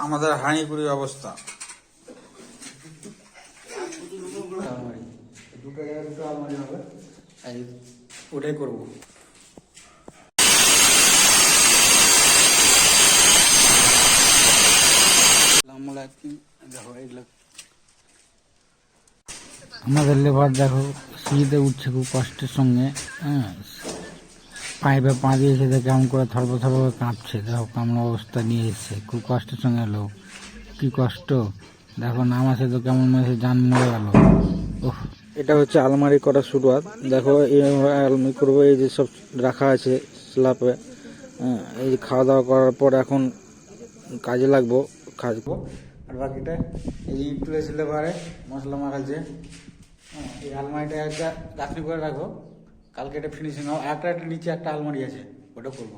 আমাদের হাঁড়িপুরির অবস্থা। ওটাই করব। দেখো এগুলো আমাদের লেবার দেখো সিঁড়িতে উঠছে খুব কষ্টের সঙ্গে হ্যাঁ পাইপে পা দিয়েছে দেখে কেমন করে থরব থরব কাঁপছে। দেখো কেমন অবস্থা নিয়ে এসছে। খুব কষ্টের সঙ্গে লোক। কি কষ্ট। দেখো নাম আছে তো কেমন মেসে যান মরে গেল। ওহ এটা হচ্ছে আলমারি করার শুরুয়াত। দেখো আলমারি করব, এই যে সব রাখা আছে স্ল্যাপে। এই খাওয়া দাওয়া করার পর এখন কাজে লাগবো, কাজ আর বাকিটা এই যে ইট তুলেছিল এবারে মশলা মাখাচ্ছে। এই আলমারিটা একটা গাঁথনি করে রাখব। কালকে এটা ফিনিশিং হবে একটা একটা নিচে একটা আলমারি আছে ওটা করব।